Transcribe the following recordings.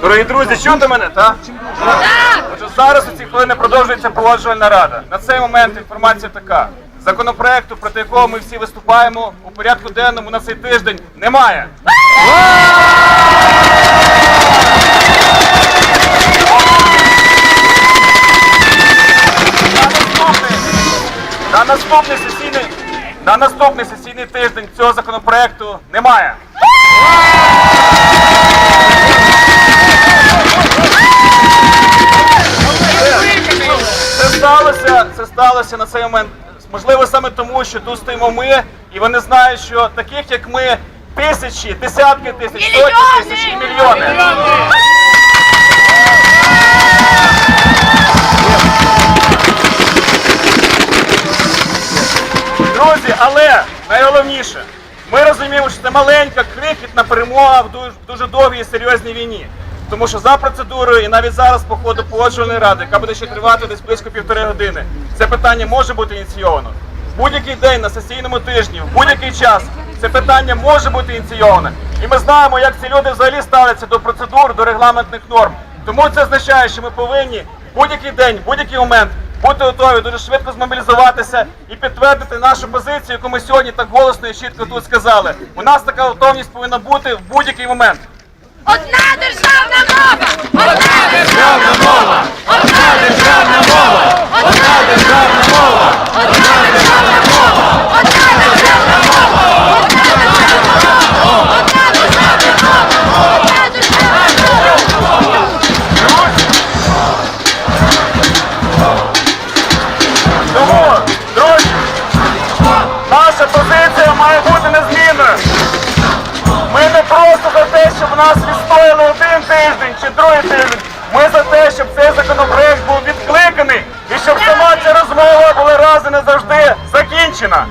Дорогі друзі, чути мене, так? Отже, зараз у ці хвилини продовжується погоджувальна рада. На цей момент інформація така. Законопроекту, проти якого ми всі виступаємо, у порядку денному на цей тиждень немає. На наступний, на наступний сесійний, на наступний сесійний тиждень цього законопроекту немає. Сталося, на цей момент. Можливо, саме тому, що тут стоїмо ми, і вони знають, що таких, як ми, тисячі, десятки тисяч, сотні тисяч і мільйони. Друзі, але найголовніше, ми розуміємо, що це маленька, крихітна перемога в дуже, дуже довгій і серйозній війні. Тому що за процедурою і навіть зараз по ходу погоджувальної ради, яка буде ще тривати десь близько півтори години, це питання може бути ініційовано. В будь-який день на сесійному тижні, в будь-який час це питання може бути ініційоване. І ми знаємо, як ці люди взагалі ставляться до процедур, до регламентних норм. Тому це означає, що ми повинні в будь-який день, в будь-який момент бути готові дуже швидко змобілізуватися і підтвердити нашу позицію, яку ми сьогодні так голосно і чітко тут сказали. У нас така готовність повинна бути в будь-який момент. Одна державна мова! Одна державна мова! Одна державна мова! Одна державна мова! Одна державна мова! Одна державна мова! Одна державна мова! Одна державна мова! Одна державна мова! Тому, друзі, наша позиція має бути незмінною. Ми не просто за те, щоб нас 22 тиждень. Ми за те, щоб цей законопроект був відкликаний і щоб сама ця розмова була раз і назавжди закінчена.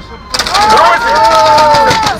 Друзі,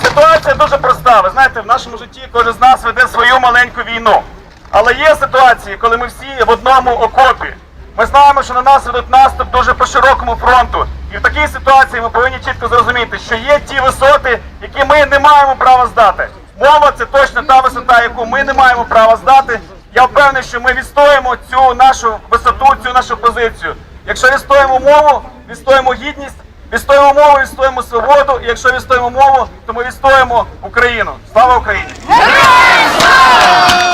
ситуація дуже проста. Ви знаєте, в нашому житті кожен з нас веде свою маленьку війну. Але є ситуації, коли ми всі в одному окопі. Ми знаємо, що на нас ведуть наступ дуже по широкому фронту. І в такій ситуації ми повинні чітко зрозуміти, що є ті висоти, які ми не маємо права здати. Мова це точно та висота, яку ми не маємо права здати. Я впевнений, що ми відстоїмо цю нашу висоту, цю нашу позицію. Якщо відстоїмо мову, відстоїмо гідність, відстоїмо мову, відстоїмо свободу. І якщо відстоїмо мову, то ми відстоїмо Україну. Слава Україні! Слава!